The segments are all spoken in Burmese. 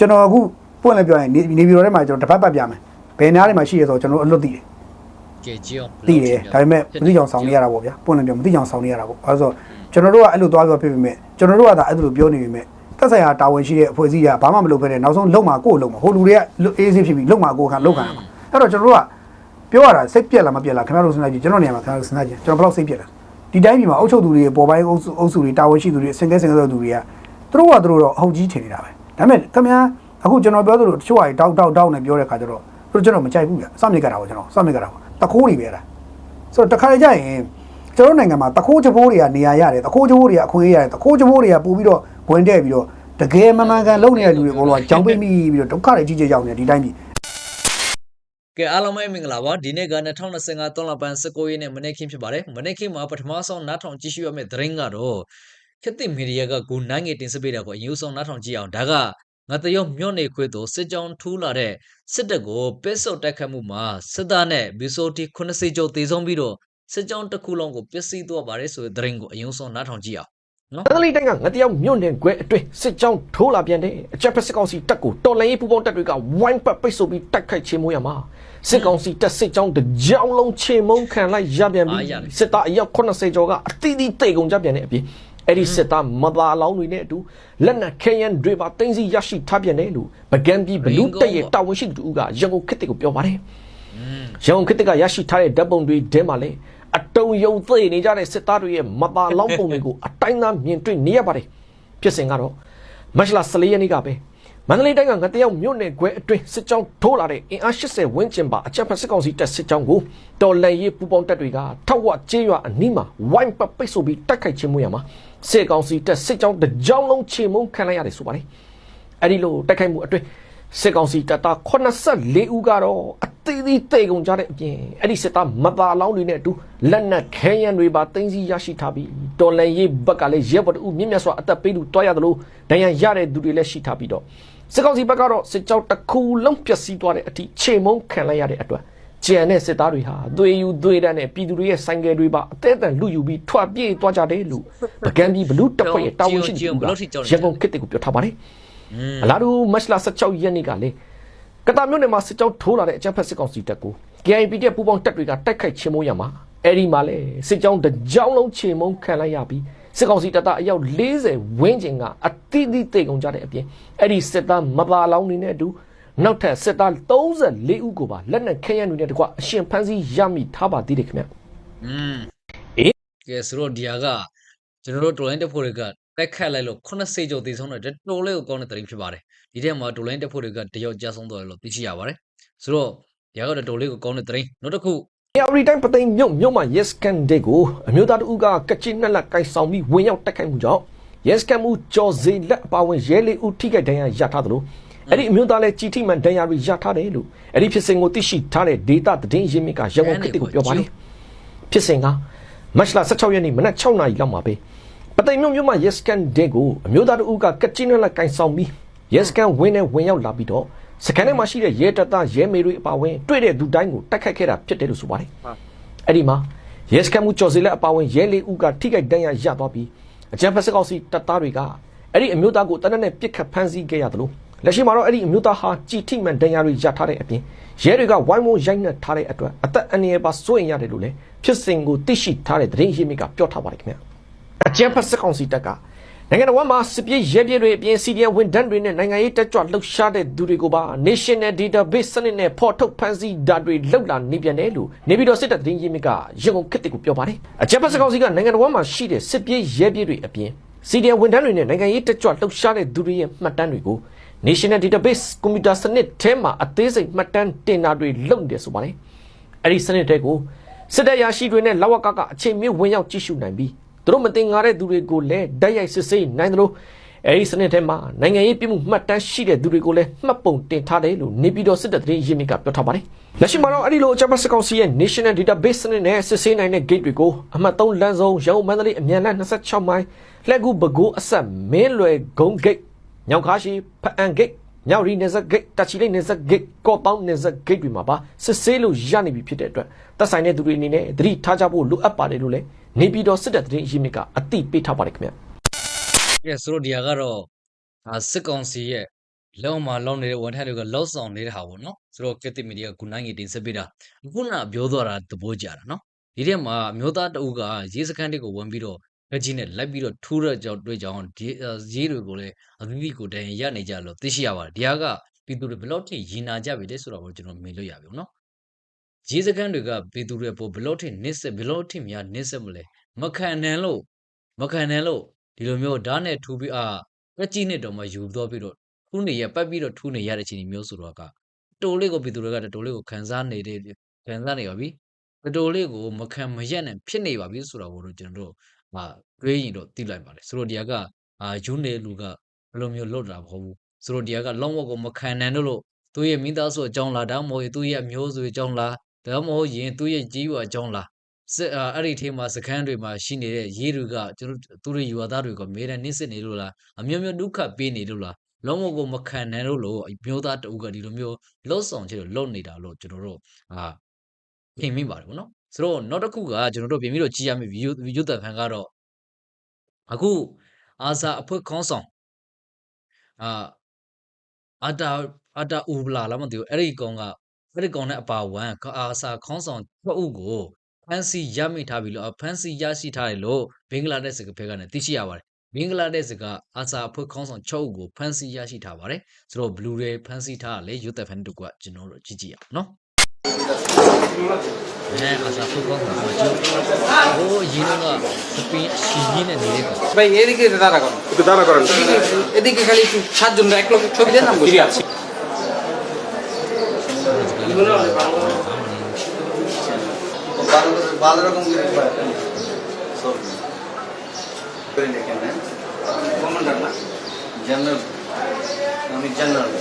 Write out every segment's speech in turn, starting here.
ကျွန်တော်အခုပွင့်လည်းပြောရင်နေနေပြည်တော်ထဲမှာကျွန်တော်တစ်ပတ်ပတ်ပြမယ်ဘယ်နားတွေမှာရှိရဆိုတော့ကျွန်တော်အလွတ်သိတယ်ကဲကြည့်အောင်သိတယ်ဒါပေမဲ့မသိကြအောင်ဆောင်နေရတာပေါ့ဗျာပွင့်လည်းပြောမသိကြအောင်ဆောင်နေရတာပေါ့အဲဒါဆိုကျွန်တော်တို့ကအဲ့လိုသွားပြောဖြစ်ပေမဲ့ကျွန်တော်တို့ကဒါအဲ့လိုပြောနေပေမဲ့သက်ဆိုင်ရာတာဝန်ရှိတဲ့အဖွဲ့အစည်းကဘာမှမလုပ်ဘဲနဲ့နောက်ဆုံးလုံမှာကိုယ်လုံမှာဟိုလူတွေကအေးဆေးဖြစ်ပြီးလုံမှာကိုယ်ခံလုံခံရမှာအဲ့တော့ကျွန်တော်တို့ကပြောရတာစိတ်ပြက်လားမပြက်လားခင်ဗျားတို့စဉ်းစားကြည့်ကျွန်တော်နေရာမှာခင်ဗျားတို့စဉ်းစားကြည့်ကျွန်တော်ဘယ်လောက်စိတ်ပြက်လဲဒီတိုင်းပြည်မှာအုပ်ချုပ်သူတွေပေါ်ပိုင်းအုပ်စုအုပ်စုတွေတာဝန်ရှိသူတွေစင်ကဲစင်ကဲသူတွေကသူတို့ကသူတို့တော့အဟုတ်ကြီးထင်နေတာပဲ ဒါပေမဲ့ခင်ဗျားအခုကျွန်တော်ပြောသလိုတချို့ဟာတောက်တောက်တောက်နဲ့ပြောတဲ့ခါကျတော့သူတို့ကျွန်တော်မကြိုက်ဘူးဗျစမြစ်ကြတာပေါ့ကျွန်တော်စမြစ်ကြတာပေါ့တခိုးတွေပဲလားဆိုတော့တခါလေကြာရင်ကျွန်တော်တို့နိုင်ငံမှာတခိုးချဘိုးတွေကနေရာရတယ်တခိုးချဘိုးတွေကအခွင့်အရေးရတယ်တခိုးချဘိုးတွေကပို့ပြီးတော့ဝင်တဲ့ပြီးတော့တကယ်မမှန်ကန်လုပ်နေတဲ့လူတွေအကုန်လုံးကကြောင်ပိတ်မိပြီးတော့ဒုက္ခတွေကြီးကြီးရောက်နေတယ်ဒီတိုင်းပြည်ကဲအားလုံးပဲမင်္ဂလာပါဒီနေ့က2025သုံးလပိုင်း19ရက်နေ့မနေ့ခင်းဖြစ်ပါတယ်မနေ့ခင်းမှာပထမဆုံးနားထောင်ကြည့်ရှုရမယ့်သတင်းကတော့ ခက်တဲ့မီဒီယာကကိုနိုင်ငယ်တင်ဆက်ပေးတာကိုအယူဆောင်နားထောင်ကြည့်အောင်ဒါကငါတရုတ်မြို့နေခွေသို့စစ်ကြောင်းထူးလာတဲ့စစ်တပ်ကိုပစ်ဆုတ်တိုက်ခတ်မှုမှာစစ်သားနဲ့ဘီဆိုတီ90ကျော်တေဆုံးပြီးတော့စစ်ကြောင်းတစ်ခုလုံးကိုပျက်စီးသွားပါတယ်ဆိုတဲ့သတင်းကိုအယူဆောင်နားထောင်ကြည့်အောင်မန္တလေးတိုင်းကငတယောက်မြို့နယ်ခွဲအတွင်းစစ်ကြောင်းထိုးလာပြန်တဲ့အကြက်ဖက်စစ်ကောင်စီတပ်ကိုတော်လိုင်းရေးပူပေါင်းတပ်တွေကဝိုင်းပတ်ပိတ်ဆို့ပြီးတိုက်ခိုက်ချေမှုရမှာစစ်ကောင်စီတပ်စစ်ကြောင်းတစ်ကြောင်လုံးချေမုန်းခံလိုက်ရပြန်ပြီစစ်သားအယောက်80ကျော်ကအသီးသီးတိတ်ကုန်ကြပြန်တဲ့အပြင် အဲ့ဒီစစ်သားမသာလောင်းတွေနဲ့အတူလက်နက်ခဲယမ်းတွေပါတင်းစီရရှိထားပြန်တယ်လို့ဗကံပြည်ဘလူးတက်ရဲ့တာဝန်ရှိသူကရန်ကုန်ခေတ်ကိုပြောပါတယ်ရန်ကုန်ခေတ်ကရရှိထားတဲ့ဓာတ်ပုံတွေထဲမှာလည်းအတုံယုံသိနေကြတဲ့စစ်သားတွေရဲ့မပါလောင်းပုံတွေကိုအတိုင်းသားမြင်တွေ့နေရပါတယ်ဖြစ်စဉ်ကတော့မတ်လ14ရက်နေ့ကပဲ မန္တလေးတိုင်းကငတယောက်မြို့နယ်ခွဲအတွင်းစစ်ကြောင်းထိုးလာတဲ့အင်အား80ဝန်းကျင်ပါအချက်ဖက်စစ်ကောင်စီတပ်စစ်ကြောင်းကိုတော်လန်ရေးပူပေါင်းတပ်တွေကထောက်ဝကျေးရွာအနီးမှာဝိုင်းပတ်ပိတ်ဆို့ပြီးတိုက်ခိုက်ခြင်းမှုရမှာစစ်ကောင်စီတပ်စစ်ကြောင်းတစ်ကြောင်းလုံးချေမှုန်းခံလိုက်ရတယ်ဆိုပါတယ်အဲ့ဒီလိုတိုက်ခိုက်မှုအတွင်း စစ်ကောင်စီတပ်သား84ဦးကတော့အသေးသေးတိတ်ကုန်ကြတဲ့အပြင်အဲ့ဒီစစ်သားမပါလောင်းတွေနဲ့အတူလက်နက်ခဲယမ်းတွေပါတင်းစီရရှိထားပြီးတော်လန်ရေးဘက်ကလည်းရဲဘော်တို့မြင့်မြတ်စွာအသက်ပေးလူတွားရတယ်လို့ဒဏ်ရာရတဲ့သူတွေလည်းရှိထားပြီးတော့စစ်ကောင်စီဘက်ကတော့စစ်ကြောင်းတစ်ခုလုံးပျက်စီးသွားတဲ့အထိခြေမုံခံလိုက်ရတဲ့အတွက်ကျန်တဲ့စစ်သားတွေဟာသွေးယူသွေးတန်းနဲ့ပြည်သူတွေရဲ့ဆိုင်ကယ်တွေပါအသေးအံလူယူပြီးထွက်ပြေးသွားကြတယ်လို့ပကံပြည်ဘလူးတပ်ဖွဲ့ရဲ့တာဝန်ရှိသူကရန်ကုန်ခေတ်ကိုပြောထားပါတယ် အလားတူမတ်လ16ရက်နေ့ကလည်းကတာမြို့နယ်မှာစစ်ကြောင်းထိုးလာတဲ့အကြမ်းဖက်စစ်ကောင်စီတပ်ကို KIP တဲ့ပူပေါင်းတပ်တွေကတိုက်ခိုက်ချေမှုရမှာအဲ့ဒီမှာလေစစ်ကြောင်းတစ်ကြောင်းလုံးချေမှုခံလိုက်ရပြီးစစ်ကောင်စီတပ်သားအယောက်40ဝန်းကျင်ကအတိအသီးတိတ်ကုန်ကြတဲ့အပြင်အဲ့ဒီစစ်သားမပါလောင်းနေတဲ့အတူနောက်ထပ်စစ်သား34ဦးကိုပါလက်နက်ခဲယမ်းတွေနဲ့တကွအရှင်ဖမ်းဆီးရမိထားပါသေးတယ်ခင်ဗျอืมအေးကဲဆိုတော့ဒီဟာကကျွန်တော်တို့တိုလိုင်းတက်ဖို့တွေက တက်ခတ်လိုက်လို့80ကျော်သေဆုံးတဲ့တော်လေးကိုကောင်းတဲ့သတင်းဖြစ်ပါတယ်ဒီထဲမှာတိုလိုင်းတက်ဖို့တွေကတယောက်ကြာဆုံးသွားတယ်လို့သိရှိရပါတယ်ဆိုတော့ဒီဟာကတော့တော်လေးကိုကောင်းတဲ့သတင်းနောက်တစ်ခု every time ပသိမ်မြုပ်မြုပ်မှာ yes can day ကိုအမျိုးသားတဦးကကချင်နှစ်လက်ကိုင်ဆောင်ပြီးဝင်ရောက်တက်ခိုက်မှုကြောင့် yes can မှုကြော်စေလက်အပါဝင်ရဲလေးဦးထိခိုက်ဒဏ်ရာရထားသလိုအဲ့ဒီအမျိုးသားလည်းကြီးထိမှန်ဒဏ်ရာတွေရထားတယ်လို့အဲ့ဒီဖြစ်စဉ်ကိုသိရှိထားတဲ့ဒေတာသတင်းရင်းမြစ်ကရန်ကုန်ခေတ်ကိုပြောပါတယ်ဖြစ်စဉ်ကမတ်လ16ရက်နေ့မနက်6နာရီလောက်မှာပဲ ပသိမ်မြုပ်မြုပ်မှာ yes can day ကိုအမျိုးသားတဦးကကချင်နှစ်လက်ကိုင်ဆောင်ပြီး yes can ဝင်နဲ့ဝင်ရောက်လာပြီးတော့စကန်ထဲမှာရှိတဲ့ရဲတပ်သားရဲမေတွေအပါဝင်တွေ့တဲ့သူတိုင်းကိုတိုက်ခိုက်ခဲ့တာဖြစ်တယ်လို့ဆိုပါတယ်အဲ့ဒီမှာရဲစခန်းမှုကျော်စီလက်အပါဝင်ရဲလေးဦးကထိခိုက်ဒဏ်ရာရသွားပြီးအကြံဖက်စစ်ကောင်စီတပ်သားတွေကအဲ့ဒီအမျိုးသားကိုတနက်နဲ့ပြစ်ခတ်ဖမ်းဆီးခဲ့ရသလိုလက်ရှိမှာတော့အဲ့ဒီအမျိုးသားဟာကြည်ထိမှန်ဒဏ်ရာတွေရထားတဲ့အပြင်ရဲတွေကဝိုင်းဝန်းရိုက်နှက်ထားတဲ့အတွက်အသက်အန္တရာယ်ပါစိုးရင်ရတယ်လို့လည်းဖြစ်စဉ်ကိုသိရှိထားတဲ့သတင်းရင်းမြစ်ကပြောထားပါတယ်ခင်ဗျ အကြံဖက်စစ်ကောင်စီတပ်ကနိုင်ငံတော်မှာစစ်ပြေးရဲပြေးတွေအပြင် CDN ဝန်ထမ်းတွေနဲ့နိုင်ငံရေးတက်ကြွလှုပ်ရှားတဲ့သူတွေကိုပါ National Database စနစ်နဲ့ဖော်ထုတ်ဖန်ဆီးဓာတ်တွေလောက်လာနေပြန်တယ်လို့နေပြည်တော်စစ်တပ်သတင်းရင်းမြစ်ကရန်ကုန်ခေတ်ကိုပြောပါတယ်အကြမ်းဖက်စကောင်စီကနိုင်ငံတော်မှာရှိတဲ့စစ်ပြေးရဲပြေးတွေအပြင် CDN ဝန်ထမ်းတွေနဲ့နိုင်ငံရေးတက်ကြွလှုပ်ရှားတဲ့သူတွေရဲ့မှတ်တမ်းတွေကို National Database ကွန်ပျူတာစနစ်ထဲမှာအသေးစိတ်မှတ်တမ်းတင်တာတွေလုပ်နေတယ်ဆိုပါတယ်အဲ့ဒီစနစ်တွေကိုစစ်တပ်ရရှိတွေနဲ့လောက်ဝကကအချိန်မြင့်ဝင်ရောက်ကြည့်ရှုနိုင်ပြီး သူတို့မတင်ငါတဲ့သူတွေကိုလည်းဓာတ်ရိုက်စစ်ဆေးနိုင်တယ်လို့အဲဒီစနစ်ထဲမှာနိုင်ငံရေးပြည်မှုမှတ်တမ်းရှိတဲ့သူတွေကိုလည်းမှတ်ပုံတင်ထားတယ်လို့နေပြည်တော်စစ်တပ်သတင်းရင်းမြစ်ကပြောထားပါတယ်။လက်ရှိမှာတော့အဲဒီလိုအကြမ်းဖက်စစ်ကောင်စီရဲ့ National Database စနစ်နဲ့စစ်ဆေးနိုင်တဲ့ gate တွေကိုအမှတ်3လမ်းစုံရန်ကုန်မန္တလေးအမြန်လမ်း26မိုင်လက်ကူဘကိုးအဆက်မင်းလွယ်ဂုံ gate ညောင်ခါရှိဖအန် gate မြောက်ရီနေဇက်ဂိတ်တချီလိတ်နေဇက်ဂိတ်ကော့တောင်းနေဇက်ဂိတ်တွေမှာပါစစ်ဆေးလို့ရနိုင်ပြီဖြစ်တဲ့အတွက်သက်ဆိုင်တဲ့သူတွေအနေနဲ့သတိထားကြဖို့လိုအပ်ပါတယ်လို့လည်း နေပြည်တော်စစ်တပ်သတင်းရင်းမြစ်ကအသိပေးထားပါတယ်ခင်ဗျကဲဆိုတော့ဒီဟာကတော့အာစစ်ကောင်စီရဲ့လောက်မှာလောက်နေတဲ့ဝန်ထမ်းတွေကလောက်ဆောင်နေတဲ့ဟာပေါ့နော်ဆိုတော့ကက်တစ်မီဒီယာကခုနိုင်ငယ်တင်ဆက်ပေးတာခုနပြောသွားတာသဘောကျတာနော်ဒီထဲမှာအမျိုးသားတအုပ်ကရေးစခန်းတွေကိုဝင်ပြီးတော့ဗက်ကြီးနဲ့လိုက်ပြီးတော့ထူးတဲ့ကြောင့်တွေ့ကြောင်းဒီရေးတွေကိုလည်းအသီးသီးကိုတန်ရနေကြလို့သိရှိရပါတယ်ဒီဟာကပြည်သူတွေဘယ်လောက်ထိရင်နာကြပြီလဲဆိုတော့ကျွန်တော်မြင်လို့ရပြီပေါ့နော် ရေးစခန်းတွေကပြည်သူတွေပေါ်ဘယ်လောက်ထိနစ်ဆက်ဘယ်လောက်ထိများနစ်ဆက်မလဲမခံနိုင်လို့မခံနိုင်လို့ဒီလိုမျိုးဓာတ်နဲ့ထူပြီးအာကက်ကြီးနဲ့တော့မှယူတော့ပြီးတော့ထူးနေရပတ်ပြီးတော့ထူးနေရတဲ့ချိန်မျိုးဆိုတော့ကတိုလေးကိုပြည်သူတွေကတိုလေးကိုခံစားနေတဲ့ခံစားနေပါပြီတိုလေးကိုမခံမရက်နဲ့ဖြစ်နေပါပြီဆိုတော့ဘို့တို့ကျွန်တော်တို့ဟာတွေးရင်တော့သိလိုက်ပါတယ်ဆိုတော့ဒီကအာယူနေလူကဘယ်လိုမျိုးလွတ်တာမဟုတ်ဘူးဆိုတော့ဒီကလောင်းဝက်ကိုမခံနိုင်တော့လို့သူ့ရဲ့မိသားစုအကြောင်းလားဒါမှမဟုတ်သူ့ရဲ့အမျိုးစုအကြောင်းလား ဒါမှမဟုတ်ရင်သူ့ရဲ့ကြီးရွာအကြောင်းလားစစ်အဲ့ဒီထဲမှာစခန်းတွေမှာရှိနေတဲ့ရေးတွေကကျွန်တော်သူတို့ယူဝသားတွေကမဲတဲ့နှိစစ်နေလို့လားအမျိုးမျိုးဒုက္ခပေးနေလို့လားလုံးဝကိုမခံနိုင်လို့လို့အမျိုးသားတအုပ်ကဒီလိုမျိုးလှုပ်ဆောင်ချင်လို့လှုပ်နေတာလို့ကျွန်တော်တို့အာပြင်မိပါတယ်ဗောနော်ဆိုတော့နောက်တစ်ခုကကျွန်တော်တို့ပြင်ပြီးတော့ကြည့်ရမယ့်ဗီဒီယိုဗီဒီယိုတန်ဖန်ကတော့အခုအာစာအဖွဲ့ခေါင်းဆောင်အာအာတာအာတာဦးလာလားမသိဘူးအဲ့ဒီကောင်က ဗရစ်ကောင်နဲ့အပါဝမ်အာဆာခေါင်းဆောင်ဖွဲ့ဦးကိုဖန်စီရမိထားပြီလို့ဖန်စီရရှိထားတယ်လို့ဘင်္ဂလားဒေ့ရှ်ကဘက်ကလည်းသိရှိရပါတယ်ဘင်္ဂလားဒေ့ရှ်ကအာဆာအဖွဲ့ခေါင်းဆောင်ချုပ်ကိုဖန်စီရရှိထားပါတယ်ဆိုတော့ဘလူးတွေဖန်စီထားတာလေယူသက်ဖန်တို့ကကျွန်တော်တို့ကြည့်ကြည့်အောင်နော်အဲအာဆာဖွဲ့ခေါင်းဆောင်ချုပ်ဟိုရင်းတော့စပင်းရှီရင်းနဲ့နေတယ်ဗျာဘယ်ရည်ကြီးတဒါရကောတဒါရကောဒီဒီဒီခါလေးချက်ဂျုံရက်လောက်ချုပ်တယ်နံပါတ် বারো রকম সবজি এখানে কমান্ডার না general আমি general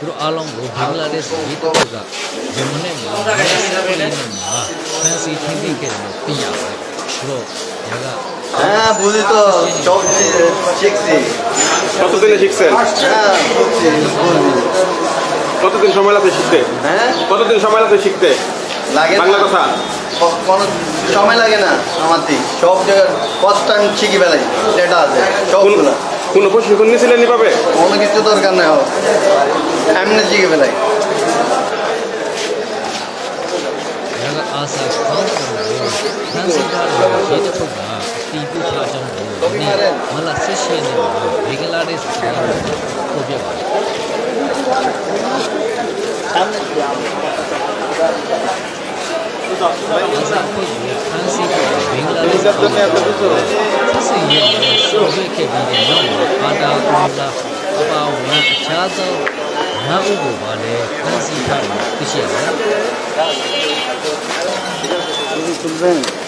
Bro Along Bro Bangladesh gitu juga. Jemene mah. Saya sih tinggi ke dia. Bro, jaga. Ah, boleh tuh. Cok sih, cek sih. কতদিনে শিখছেন হ্যাঁ কতদিন সময় লাগবে শিখতে হ্যাঁ কতদিন সময় লাগবে শিখতে লাগে না। বাংলা কথা কোনো সময় লাগে না আমার দিক সব জায়গায় ফার্স্ট টাইম শিখি বেলাই যেটা আছে সবগুলো কোনো প্রশিক্ষণ নিয়েছিলেন এভাবে কোনো কিছু দরকার নেই হোক এমনি শিখে বেলাই ဒါ ကအာစာခေါင်းဆောင်ကိုဖမ်းဆီးထားတဲ့ရေတစ်ခုကအတီးပြုထားကြောင်းကိုဒီနေ့မလဆက်ရှိနေမှာဘင်္ဂလားဒေ့ရှ်ကပေါ်ပြပါတယ်အာစာဖွဲ့ကိုဖမ်းဆီးထားတဲ့ဘင်္ဂလားဒေ့ရှ်ကဆက်စင်ရတဲ့ဆိုဗီယက်ခဲ့ပြီးတဲ့နောက်မှာအာတာကူလာအပါဝင်အခြားသောနောက်ဥကိုပါလဲဖမ်းဆီးထားတယ်သိရှိရပါတယ်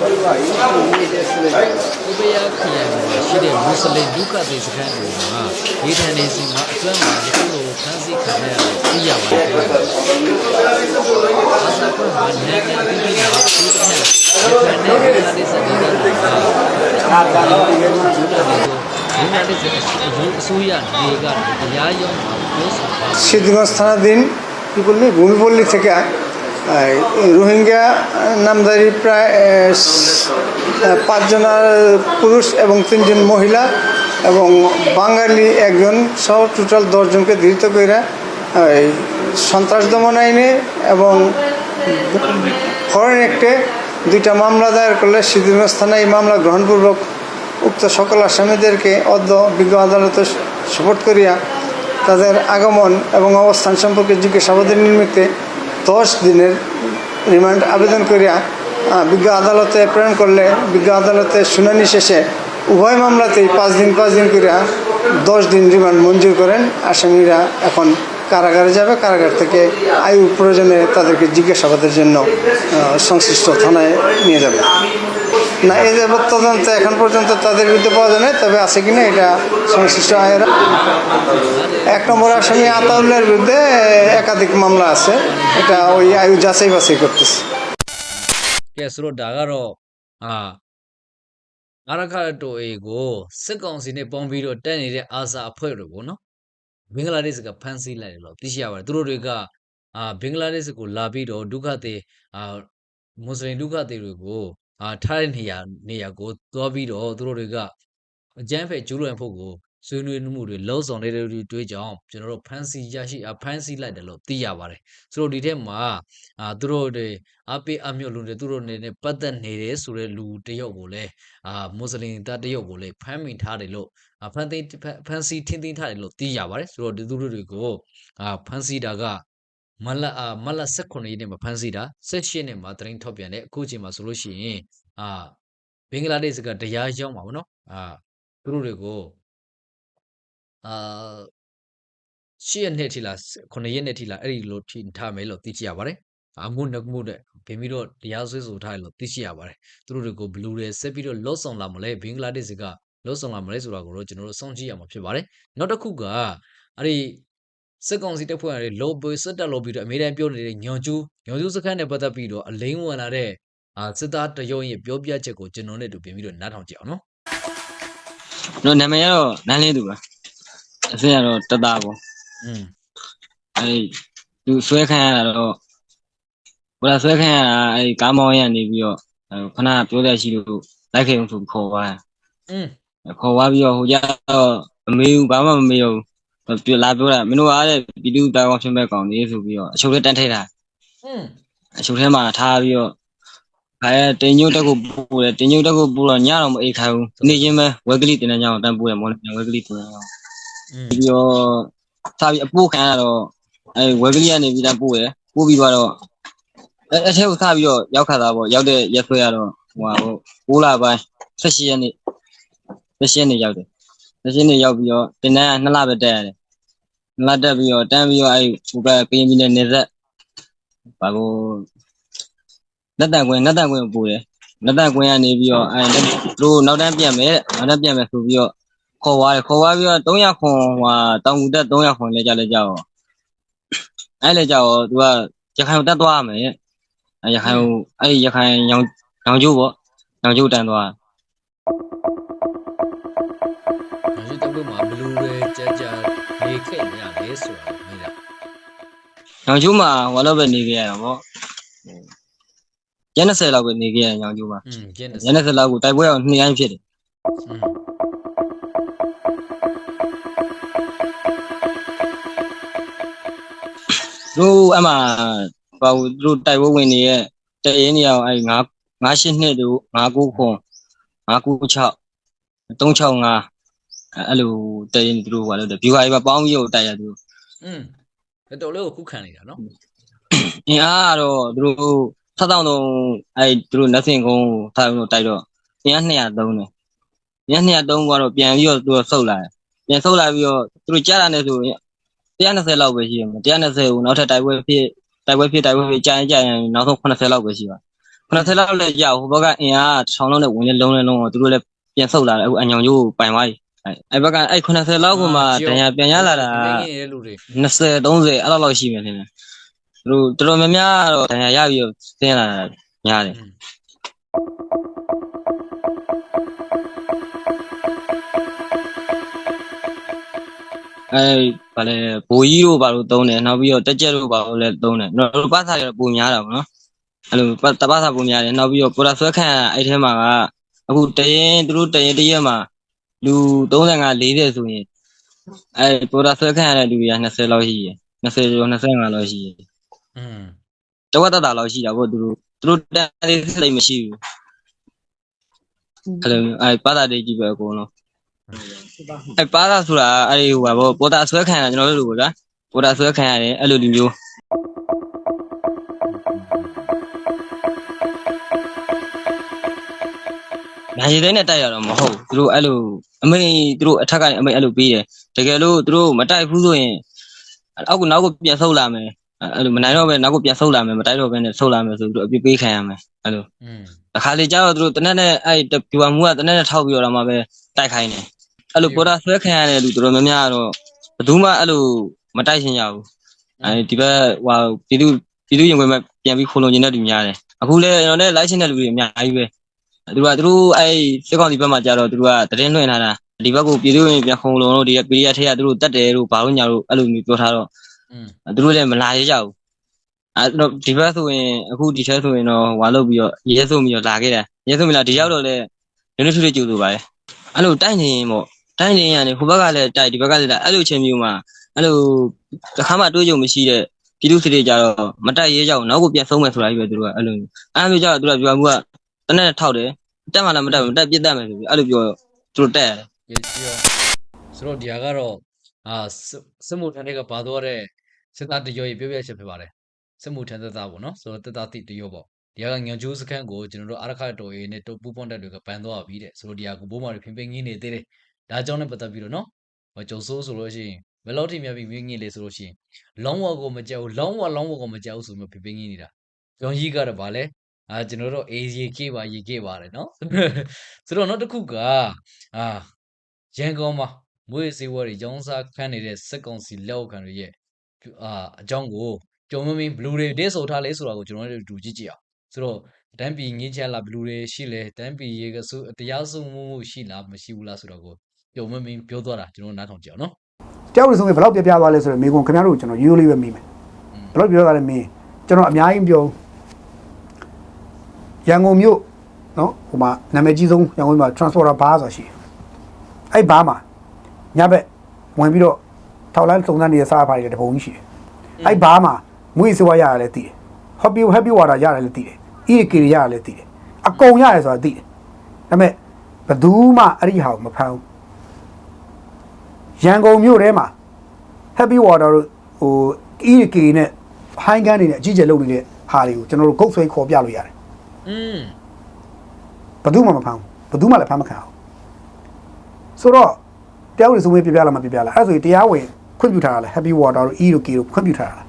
ကိုပယခရိုင်မှာရှိတဲ့မွတ်စလင်ဒုက္ခသည်စခန်းတွေမှာဒေသနေစီမှာအစွမ်းမှာဒီလိုခန်းစီခံရတယ်သိရပါတယ်။အစကမှညံ့တဲ့ပြည်ကသူ့ထဲကနေကနေစတဲ့အာကာလောရဲ့ဒုက္ခသည်ဒီနေ့ဒီအစိုးရတွေကတရားရုံးမှာပြောဆိုပါရှစ်ဒီမစသနာဒင်းဒီကိုလေဘူမီပိုလီစက রোহিঙ্গা নামধারী প্রায় পাঁচজনের পুরুষ এবং তিনজন মহিলা এবং বাঙালি একজন সহ টোটাল দশজনকে ধৃত করে এই, সন্ত্রাস দমন আইনে এবং ফরেন অ্যাক্টে দুইটা মামলা দায়ের করলে সিদ্ধিগঞ্জ থানায় এই মামলা গ্রহণপূর্বক উক্ত সকল আসামিদেরকে অদ্য বিজ্ঞ আদালতে সুপোর্ট করিয়া তাদের আগমন এবং অবস্থান সম্পর্কে জিজ্ঞাসাবাদের নিমিত্তে দশ দিনের রিমান্ড আবেদন করিয়া বিজ্ঞ আদালতে প্রেরণ করলে, বিজ্ঞ আদালতে শুনানি শেষে উভয় মামলাতেই পাঁচ দিন পাঁচ দিন করিয়া দশ দিন রিমান্ড মঞ্জুর করেন। আসামিরা এখন কারাগারে যাবে। কারাগার থেকে আয়ু প্রয়োজনে তাদেরকে জিজ্ঞাসাবাদের জন্য সংশ্লিষ্ট থানায় নিয়ে যাবে। না এই যাবৎ তদন্ত এখন পর্যন্ত তাদের বিরুদ্ধে পাওয়া যায় না তবে আছে কিনা এটা সংশ্লিষ্ট আয়ের এক নম্বর আসামি আতাউল্লার বিরুদ্ধে একাধিক মামলা আছে এটা ওই আয়ু যাচাই বাছাই করতেছে ကဲဆိုတော့ဒါကတော့အာ အာရခတိုအေကိုစစ်ကောင်စီနဲ့ပေါင်းပြီးတော့တက်နေတဲ့အာဇာအဖွဲ့တွေပေါ့နော်ဘင်္ဂလားဒေ့ရှ်ကဖမ်းဆီးလိုက်တယ်လို့သိရှိရပါတယ်သူတို့တွေကအာဘင်္ဂလားဒေ့ရှ်ကိုလာပြီးတော့ဒုက္ခသည်အာမွတ်စလင်ဒုက္ခသည်တွေကို အာထားတဲ့နေရာနေရာကိုသွားပြီးတော့သူတို့တွေကအကြမ်းဖက်ကျူးလွန်ဖို့ကိုဆွေးနွေးမှုတွေလှုံ့ဆော်နေတဲ့တွေကြောင့်ကျွန်တော်တို့ဖမ်းဆီးရရှိအဖမ်းဆီးလိုက်တယ်လို့သိရပါတယ်ဆိုတော့ဒီထက်မှာအာသူတို့တွေအပိအမြုပ်လုံးတွေသူတို့နေနဲ့ပတ်သက်နေတယ်ဆိုတဲ့လူတယောက်ကိုလည်းအာမွတ်စလင်သားတယောက်ကိုလည်းဖမ်းမိထားတယ်လို့အာဖမ်းသိမ်းဖမ်းဖမ်းဆီးထင်းသိမ်းထားတယ်လို့သိရပါတယ်ဆိုတော့ဒီသူတို့တွေကိုအာဖမ်းဆီးတာက မလအာမလ18ရက်နေ့မှာဖမ်းဆီးတာ18ရက်နေ့မှာသတင်းထုတ်ပြန်တယ်အခုချိန်မှာဆိုလို့ရှိရင်အာဘင်္ဂလားဒေ့ရှ်ကတရားရောက်မှာဗောနော်အာသူတို့တွေကိုအာ10ရက်နေ့ထိလား9ရက်နေ့ထိလားအဲ့ဒီလိုထိထားမယ်လို့သိချရပါတယ်အမှုနှစ်မှုနဲ့ပြင်ပြီးတော့တရားစွဲဆိုထားတယ်လို့သိရှိရပါတယ်သူတို့တွေကိုဘလူးတွေဆက်ပြီးတော့လော့ဆောင်လာမလဲဘင်္ဂလားဒေ့ရှ်ကလော့ဆောင်လာမလဲဆိုတာကိုတော့ကျွန်တော်တို့စောင့်ကြည့်ရမှာဖြစ်ပါတယ်နောက်တစ်ခုကအဲ့ဒီ စစ်ကောင်စီတပ်ဖွဲ့တွေလော်ဘီစစ်တပ်လော်ဘီတော့အမေရိကန်ပြောနေတဲ့ညွန်ကျူးညွန်ကျူးစခန်းနဲ့ပတ်သက်ပြီးတော့အလိန်ဝင်လာတဲ့အာစစ်သားတရုံရဲ့ပြောပြချက်ကိုကျွန်တော်နဲ့တူပြင်ပြီးတော့နားထောင်ကြည့်အောင်နော် တို့နာမည်ကတော့နန်းလေးသူပါအစင်ကတော့တသားပေါ့ อืม အဲသူဆွဲခံရတာတော့ဘုရားဆွဲခံရတာအဲကားမောင်းရနေပြီးတော့အဲခဏပြောရရှိလို့လိုက်ခဲ့အောင်ဆိုခေါ်သွား อืม ခေါ်သွားပြီးတော့ဟိုကျတော့မမေးဘူးဘာမှမမေးဘူးပြ လာပြောတာမင်းတို့ကတဲ့ပြည်သူတာဝန်ရှင်ဘက်ကောင်နေဆိုပြီးတော့အချုပ်ထဲတန်းထိုက်တာอืมအချုပ်ထဲမှာထားပြီးတော့အဲတင်ညို့တက်ကိုပို့တယ်တင်ညို့တက်ကိုပို့တော့ညတော့မအိတ်ခိုင်းဘူးနေ့ချင်းပဲဝက်ကလေးတင်တဲ့ညအောင်တန်းပို့ရမော်လမြန်ဝက်ကလေးတင်တဲ့ညအောင်ပြီးတော့စားပြီးအပို့ခံရတော့အဲဝက်ကလေးကနေပြီးတန်းပို့ရပို့ပြီးတော့အဲအထဲကိုစားပြီးတော့ရောက်ခါသားပေါ့ရောက်တဲ့ရက်ဆွဲရတော့ဟိုဟာဟုတ်6လပိုင်း18ရက်နေ့18ရက်နေ့ရောက်တယ်18ရက်နေ့ရောက်ပြီးတော့တင်တဲ့2လပဲတက်ရတယ် လတက်ပြီးတော့တန်းပြီးတော့အဲဟိုဘက်ကရင်ပြည်နယ်နေဆက်ဘာကိုလက်တန်ကွင်းလက်တန်ကွင်းကိုပို့တယ်လက်တန်ကွင်းကနေပြီးတော့အဲသူတို့နောက်တန်းပြန်မယ်တဲ့နောက်တန်းပြန်မယ်ဆိုပြီးတော့ခေါ်သွားတယ်ခေါ်သွားပြီးတော့300ခွန်ဟိုတောင်ကူတက်300ခွန်လဲကြလဲကြောက်အဲ့လဲကြောက်သူကရခိုင်ကိုတက်သွားရမယ်အဲ့ရခိုင်ကိုအဲ့ရခိုင်ရောင်ရောင်ကျိုးပေါ့ရောင်ကျိုးတန်းသွား ရောင်ကျိုးမှာဟိုလောက်ပဲနေခဲ့ရတာပေါ့ကျန်20လောက်ပဲနေခဲ့ရရောင်ကျိုးမှာ อืมကျင်းတယ် ကျန်20လောက်ကိုတိုက်ပွဲအောင်နှစ်ရိုင်းဖြစ်တယ် อืม သူတို့အဲ့မှာဘာလို့သူတို့တိုက်ပွဲဝင်နေရဲ့တရင်နေအောင်အဲ့9 98နှစ်တို့59ခွန်996 365အဲ့လိုတရင်သူတို့ဟိုလို့တယ် viewer တွေပါပေါင်းပြီးတော့တိုက်ရသူတို့ อืม တော်တော်လေးကိုခုခံနေတာနော်အင်အားကတော့သူတို့ဆက်တောင်းတော့အဲ့သူတို့လက်ဆင့်ကုန်းကိုထားပြီးတော့တိုက်တော့အင်အား200သုံးတယ်အင်အား200သုံးကတော့ပြန်ပြီးတော့သူတို့ဆုတ်လာတယ်ပြန်ဆုတ်လာပြီးတော့သူတို့ကြားတာနဲ့ဆိုရင်120လောက်ပဲရှိတယ်120ကိုနောက်ထပ်တိုက်ပွဲဖြစ်တိုက်ပွဲဖြစ်တိုက်ပွဲဖြစ်ကြာရင်ကြာရင်နောက်ဆုံး80လောက်ပဲရှိပါ80လောက်လည်းကြာဟိုဘက်ကအင်အား1000လောက်နဲ့ဝင်နေလုံးနေလုံးတော့သူတို့လည်းပြန်ဆုတ်လာတယ်အခုအညောင်ကျိုးကိုပိုင်သွားပြီ အဲ့အဲ့ဘက်ကအဲ့80လောက်ကိုမှတန်ရပြန်ရလာတာငင်းနေတဲ့လူတွေ20 30အဲ့လောက်လောက်ရှိမယ်ထင်တယ်သူတို့တော်တော်များများတော့ဒဏ်ရာရပြီးတော့ဆင်းလာတာများတယ်อืมအဲဗာလဲဘိုးကြီးတို့ဘာလို့သုံးတယ်နောက်ပြီးတော့တက်ကြက်တို့ဘာလို့လဲသုံးတယ်တော့တို့ပတ်စားရပုံများတာပေါ့နော်အဲ့လိုပတ်တပတ်စားပုံများတယ်နောက်ပြီးတော့ပေါ်တာဆွဲခန့်အဲ့ထဲမှာကအခုတရင်သူတို့တရင်တရက်မှာ လူ35 40ဆိုရင်အဲပေါ်တာဆွဲခန့်ရတဲ့လူတွေက20လောက်ရှိရယ်20ကျော်25လောက်ရှိရယ်อืมတဝက်တက်တာလောက်ရှိတာပေါ့သူတို့သူတို့တန်းလေးစိတ်မရှိဘူးအဲ့လိုမျိုးအဲပါတာတွေကြီးပဲအကုန်လုံးအဲပါတာဆိုတာအဲ့ဒီဟိုပါပေါ့ပေါ်တာဆွဲခံရတာကျွန်တော်တို့လိုပေါ့ဗျာပေါ်တာဆွဲခံရတယ်အဲ့လိုလူမျိုး နိုင်ရတဲ့နဲ့တိုက်ရတော့မဟုတ်ဘူးသူတို့အဲ့လိုအမိန်သူတို့အထက်ကနေအမိန်အဲ့လိုပေးတယ်တကယ်လို့သူတို့မတိုက်ဘူးဆိုရင်အောက်ကနောက်ကိုပြန်ဆုတ်လာမယ်အဲ့လိုမနိုင်တော့ပဲနောက်ကိုပြန်ဆုတ်လာမယ်မတိုက်တော့ဘဲနဲ့ဆုတ်လာမယ်ဆိုပြီးတော့အပြစ်ပေးခံရမယ်အဲ့လိုอืมအခါလေကျတော့သူတို့တနက်နဲ့အဲ့ပြူမှုကတနက်နဲ့ထောက်ပြီးတော့မှပဲတိုက်ခိုင်းတယ်အဲ့လိုပေါ်တာဆွဲခံရတဲ့လူတော်တော်များများကတော့ဘယ်သူမှအဲ့လိုမတိုက်ရှင်ရဘူးအဲဒီဘက်ဟိုပြည်သူပြည်သူရင်ခွင်မဲ့ပြန်ပြီးခိုးလုံနေတဲ့လူများတယ်အခုလေကျွန်တော်နဲ့လိုက်ရှင်တဲ့လူတွေအများကြီးပဲ သူကသူတို့အဲ့စစ်ကောင်စီဘက်မှာကြတော့သူတို့ကတရင်လွှင့်ထားတာဒီဘက်ကိုပြည်သူ့ရင်ပြန်ခုံလုံးလို့ဒီက PDF ထက်ကသူတို့တတ်တယ်လို့ဘာလို့ညာလို့အဲ့လိုမျိုးပြောထားတော့อืมသူတို့လည်းမလာရကြဘူးအဲ့တော့ဒီဘက်ဆိုရင်အခုဒီထဲဆိုရင်တော့ဟွာလုပ်ပြီးတော့ရဲဆိုပြီးတော့လာခဲ့တယ်ရဲဆိုပြီးလာဒီရောက်တော့လည်းနည်းနည်းထွေးထွေးကြိုးဆိုပါလေအဲ့လိုတိုက်နေရင်ပေါ့တိုက်နေရင်ဟိုဘက်ကလည်းတိုက်ဒီဘက်ကလည်းတိုက်အဲ့လိုချင်းမျိုးမှာအဲ့လိုတစ်ခါမှတွေးကြုံမရှိတဲ့ပြည်သူစစ်တွေကြတော့မတိုက်ရဲကြဘူးနောက်ကိုပြန်ဆုံးမယ်ဆိုတာကြီးပဲသူတို့ကအဲ့လိုမျိုးအဲ့လိုမျိုးကြတော့သူတို့ကပြောမှုကတနက်ထောက်တယ် တက်မှလည်းမတက်ဘူးတက်ပြစ်တတ်မယ်ဆိုပြီးအဲ့လိုပြောသူတို့တက်ရတယ်ပြပြောဆိုတော့ဒီဟာကတော့အာစစ်စစ်မှုထမ်းတွေကပါသွားတဲ့စစ်သားတရောကြီးပြောပြချက်ဖြစ်ပါတယ်စစ်မှုထမ်းသက်သားပေါ့နော်ဆိုတော့သက်သားတိတရောပေါ့ဒီဟာကညောင်ကျိုးစခန်းကိုကျွန်တော်တို့အာရခတော်ရေးနဲ့ပူပွန်တက်တွေကဘန်သွားပြီတဲ့ဆိုတော့ဒီဟာကဘိုးမာတွေဖင်ပင်ငင်းနေသေးတယ်ဒါကြောင့်လည်းပတ်သက်ပြီးတော့နော်ဟောကျုံဆိုးဆိုလို့ရှိရင်ဘယ်လောက်ထိများပြီးငင်းငင်းလေဆိုလို့ရှိရင်လောင်းဝကိုမကြောက်လောင်းဝလောင်းဝကိုမကြောက်ဆိုပြီးဖင်ပင်ငင်းနေတာကြောင်ကြီးကတော့ဗာလဲ အာကျွန်တော်တို့ AJK ပါ UK ပါတယ်နော်ဆိုတော့နောက်တစ်ခုကအာရန်ကုန်မှာမွေးစေဝါတွေရောင်းစားခန်းနေတဲ့စက်ကောင်စီလက်အောက်ခံတွေရဲ့အာအကြောင်းကိုကြုံမမင်းဘလူးတွေတင်းဆိုထားလဲဆိုတာကိုကျွန်တော်တို့တူကြည့်ကြည့်အောင်ဆိုတော့တန်းပြည်ငင်းချလားဘလူးတွေရှိလဲတန်းပြည်ရေကစုတရားစုမှုမှုရှိလားမရှိဘူးလားဆိုတော့ကိုကြုံမမင်းပြောသွားတာကျွန်တော်နားထောင်ကြည့်အောင်နော်တယောက်တစ်ဆုံးဘယ်လောက်ပြပြသွားလဲဆိုတော့မိကွန်ခင်ဗျားတို့ကျွန်တော်ရိုးရိုးလေးပဲမိမယ်ဘယ်လောက်ပြောသွားလဲမင်းကျွန်တော်အများကြီးပြော ရန်ကုန်မြို့နော်ဟိုမှာနာမည်ကြီးဆုံးရန်ကုန်မြို့မှာ transporter bar ဆိုတာရှိတယ်အဲ့ဘားမှာညဘက်ဝင်ပြီးတော့ထောက်လန်းစုံစမ်းနေတဲ့စားဖားတွေတပုံကြီးရှိတယ်အဲ့ဘားမှာမွေးစဝါရရလဲတည်တယ် happy happy water ရတယ်လဲတည်တယ် EK ရရတယ်လဲတည်တယ်အကုန်ရတယ်ဆိုတာတည်တယ်ဒါပေမဲ့ဘယ်သူမှအဲ့ဒီဟာကိုမဖမ်းဘူးရန်ကုန်မြို့ထဲမှာ Happy Water တို့ဟို EK နဲ့ဟိုင်းကန်နေတဲ့အကြီးကျယ်လုပ်နေတဲ့ဟာတွေကိုကျွန်တော်တို့ဂုတ်ဆွဲခေါ်ပြလို့ရတယ် อืมဘယ်သူမှမဖမ်းဘူးဘယ်သူမှလည်းဖမ်းမခံအောင်ဆိုတော့တရားဝင်စုံဝင်ပြပြလာမှပြပြလာအဲ့ဒါဆိုရင်တရားဝင်ခွင့်ပြုထားတာလေ Happy Water တို့ E တို့ K တို့ခွင့်ပြုထားတာလား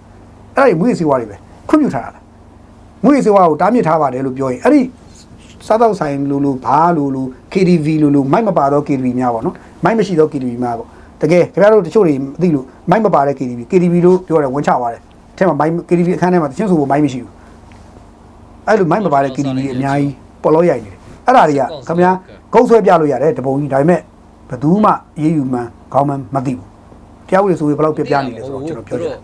အဲ့ဒါကြီးမွေးစေဝါတွေပဲခွင့်ပြုထားတာလားမွေးစေဝါကိုတားမြစ်ထားပါတယ်လို့ပြောရင်အဲ့ဒီစားတော့ဆိုင်လူလူဘာလူလူ KTV လူလူမိုက်မပါတော့ KTV များပေါ့နော်မိုက်မရှိတော့ KTV များပေါ့တကယ်ခင်ဗျားတို့တချို့တွေမသိလို့မိုက်မပါတဲ့ KTV KTV လို့ပြောတယ်ဝင်ချသွားတယ်အဲထဲမှာမိုက် KTV အခန်းထဲမှာတချင်းဆိုဖို့မိုက်မရှိဘူး အဲ့လိုမိုက်မပါတဲ့ KTV တွေအများကြီးပေါ်လို့ရိုက်နေတယ်အဲ့ဒါတွေကခင်ဗျားဂုတ်ဆွဲပြလို့ရတယ်တပုံကြီးဒါပေမဲ့ဘယ်သူမှအေးအေးယူမှန်းခေါင်းမှန်းမသိဘူးတရားဝင်ဆိုရင်ဘယ်လောက်ပြပြနေလဲဆိုတော့ကျွန်တော်ပြောချင်တယ်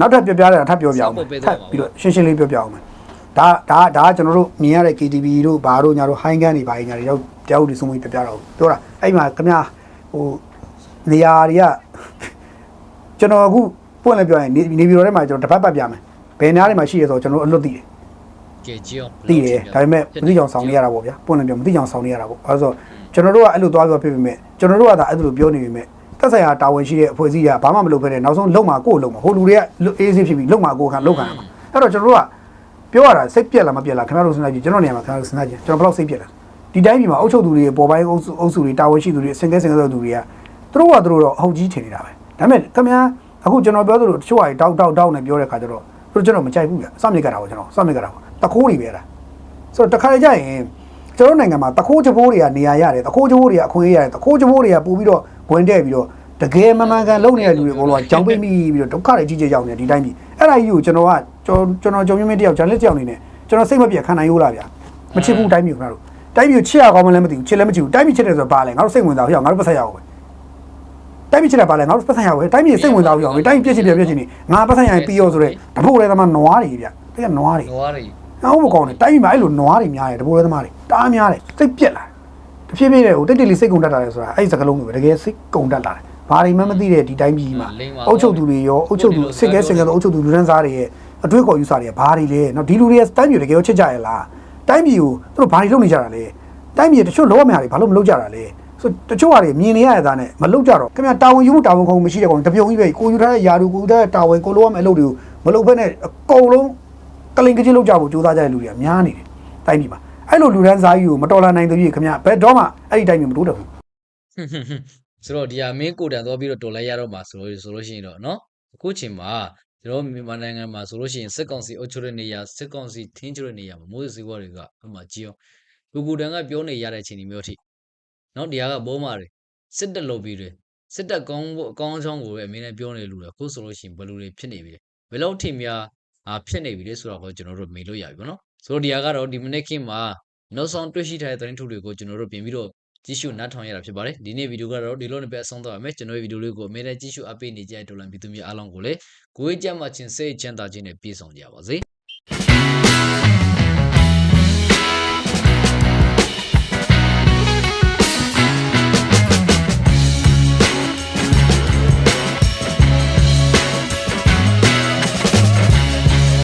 နောက်ထပ်ပြောပြရတာထပ်ပြောပြအောင်မယ်ထပ်ပြီးတော့ရှင်းရှင်းလေးပြောပြအောင်မယ်ဒါဒါဒါကကျွန်တော်တို့မြင်ရတဲ့ KTV တို့ဘာတို့ညာတို့ဟိုင်းကန်တွေဘာညာတွေရောက်တရားဥပဒေစိုးမိုးပြပြတော့ပြောတာအဲ့မှာခင်ဗျာဟိုနေရာတွေကကျွန်တော်အခုပွင့်လည်းပြောရင်နေနေပြည်တော်ထဲမှာကျွန်တော်တစ်ပတ်ပတ်ပြမယ်ဘယ်နားတွေမှာရှိရဆိုတော့ကျွန်တော်အလွတ်သိတယ်ကဲကြည့်အောင် သိတယ်ဒါပေမဲ့မသိအောင်ဆောင်နေရတာပေါ့ဗျာပွင့်လည်းပြောမသိအောင်ဆောင်နေရတာပေါ့အဲဆိုကျွန်တော်တို့ကအဲ့လိုသွားပြောပြပေမဲ့ကျွန်တော်တို့ကသာအဲ့လိုပြောနေပေမဲ့တက်ဆိုင်ရာတာဝန်ရှိတဲ့အဖွဲ့အစည်းကဘာမှမလုပ်ဖ ೇನೆ နောက်ဆုံးလုံမှာကိုယ်လုံမှာဟိုလူတွေကအေးဆေးဖြစ်ပြီးလုံမှာကိုယ်ခံလုံခံရမှာအဲ့တော့ကျွန်တော်တို့ကပြောရတာစိတ်ပြက်လားမပြက်လားခင်ဗျားတို့စဉ်းစားကြည့်ကျွန်တော်နေရာမှာခင်ဗျားတို့စဉ်းစားကြည့်ကျွန်တော်ဘယ်လောက်စိတ်ပြက်လဲဒီတိုင်းပြည်မှာအုပ်ချုပ်သူတွေပေါ်ပိုင်းအုပ်စုအုပ်စုတွေတာဝန်ရှိသူတွေစင်ကဲစင်ကဲသူတွေကသူတို့ကသူတို့တော့အဟုတ်ကြီးထင်နေတာပဲဒါပေမဲ့ခင်ဗျားအခုကျွန်တော်ပြောသလိုတချို့ဟာတောက်တောက်တောက်နဲ့ပြောတဲ့ခါကျတော့သူတို့ကျွန်တော်မကြိုက်ဘူးဗျအစမြစ်ကတာပေါ့ကျွန်တော်စမြစ်ကတာပေါ့ တခိုးတွေပဲလားဆိုတော့တခါလေကြာရင်ကျွန်တော်တို့နိုင်ငံမှာတခိုးချဘိုးတွေကနေရာရတယ်တခိုးချဘိုးတွေကအခွင့်အရေးရတယ်တခိုးချဘိုးတွေကပို့ပြီးတော့ဝင်တဲ့ပြီးတော့တကယ်မမှန်ကန်လုပ်နေတဲ့လူတွေအကုန်လုံးကကြောင်ပိတ်မိပြီးတော့ဒုက္ခတွေကြီးကြီးကြောင်နေဒီတိုင်းပြီအဲ့ဒါကြီးကိုကျွန်တော်ကကျွန်တော်ကျွန်တော်ကြုံမြင့်မြင့်တယောက်ဂျန်လစ်တယောက်အနေနဲ့ကျွန်တော်စိတ်မပြတ်ခံနိုင်ရိုးလားဗျာမချစ်ဘူးတိုင်းပြည်ကငါတို့တိုင်းပြည်ကိုချစ်ရကောင်းမလဲမသိဘူးချစ်လည်းမချစ်ဘူးတိုင်းပြည်ချစ်တယ်ဆိုတော့ဘာလဲငါတို့စိတ်ဝင်စားဘူးဟေ့ငါတို့ပတ်ဆက်ရအောင်ပဲတိုင်းပြည်ချစ်တယ်ဘာလဲငါတို့ပတ်ဆက်ရအောင်ပဲတိုင်းပြည်စိတ်ဝင်စားဘူးဟေ့တိုင်းပြည်ပြည့်ချစ်ပြည့်ပြည့်ချစ်နေငါပတ်ဆက်ရရင်ပြီးရောဆိုတော့တဖို့လဲသမားနွားတွေဗျတကယ်နွားတွေနွားတွေ။ အောင်မကောင်းနဲ့တိုင်းပြည်မှာအဲ့လိုနွားတွေများတယ်တပိုးရဲသမားတွေတအားများတယ်စိတ်ပြက်လာတယ်။တဖြည်းဖြည်းနဲ့ဟိုတိတ်တိတ်လေးစိတ်ကုန်တတ်တာလေဆိုတာအဲ့ဒီစကလုံးတွေပဲတကယ်စိတ်ကုန်တတ်လာတယ်။ဘာတွေမှမသိတဲ့ဒီတိုင်းပြည်မှာအုပ်ချုပ်သူတွေရောအုပ်ချုပ်သူစစ်ကဲစင်ကဲအုပ်ချုပ်သူလူဒန်းစားတွေရဲ့အတွေးခေါ်ယူဆတွေကဘာတွေလဲ။နော်ဒီလူတွေကတိုင်းပြည်တကယ်ရောချစ်ကြရလား။တိုင်းပြည်ကိုသူတို့ဘာတွေလုပ်နေကြတာလဲ။တိုင်းပြည်တချို့လောရမယ့်ဟာတွေဘာလို့မလုပ်ကြတာလဲ။ဆိုတချို့ဟာတွေမြင်နေရတဲ့သားနဲ့မလုပ်ကြတော့ခင်ဗျာတာဝန်ယူမှုတာဝန်ခုံမရှိတဲ့ကောင်တပြုံကြီးပဲကိုယူထားတဲ့ယာတို့ကိုယူထားတဲ့တာဝန်ကိုလိုရမယ့်အလုပ်တွေကိုမလုပ်ဘဲနဲ့အကုန်လုံး ကလင်ကကြီးလောက်ကြဖို့ကြိုးစားကြတဲ့လူတွေကများနေတယ်တိုင်းပြည်မှာအဲ့လိုလူဒန်းစားကြီးကိုမတော်လာနိုင်တဲ့ပြည်ခင်ဗျဘယ်တော့မှအဲ့ဒီတိုင်းပြည်မတိုးတက်ဘူးဆိုတော့ဒီဟာမင်းကိုတန်သွားပြီးတော့တော်လိုက်ရတော့မှာဆိုလို့ဆိုလို့ရှိရင်တော့နော်အခုချိန်မှာကျွန်တော်မြန်မာနိုင်ငံမှာဆိုလို့ရှိရင်စစ်ကောင်စီအုပ်ချုပ်တဲ့နေရာစစ်ကောင်စီထင်းချုပ်တဲ့နေရာမှာမိုးစည်းဝါတွေကဟိုမှာကြည့်အောင်လူကူတန်ကပြောနေရတဲ့အချိန်ဒီမျိုးထိနော်ဒီဟာကဘောမာတွေစစ်တပ်လိုပြီးတွေစစ်တပ်ကောင်းဖို့အကောင်းအချောင်းကိုပဲအမင်းနဲ့ပြောနေလူတွေအခုဆိုလို့ရှိရင်ဘယ်လိုတွေဖြစ်နေပြီလဲဘယ်လောက်ထိများအာ ဖြစ်နေပြီလဲဆိုတော့ကျွန်တော်တို့မေးလို့ရပြီပေါ့နော်ဆိုတော့ဒီဟာကတော့ဒီမနေ့ခင်မှာနောက်ဆုံးတွေ့ရှိထားတဲ့သတင်းထုတ်တွေကိုကျွန်တော်တို့ပြင်ပြီးတော့ကြည့်ရှုနားထောင်ရတာဖြစ်ပါတယ်ဒီနေ့ဗီဒီယိုကတော့ဒီလိုနဲ့ပဲအဆုံးသတ်ပါမယ်ကျွန်တော်ရဲ့ဗီဒီယိုလေးကိုအမြဲတမ်းကြည့်ရှုအပ်ပေးနေကြတဲ့ဒေါ်လာပြည်သူများအားလုံးကိုလည်းကိုယ်ကြမ်းမှချင်းစိတ်ချမ်းသာခြင်းနဲ့ပြည့်စုံကြပါစေ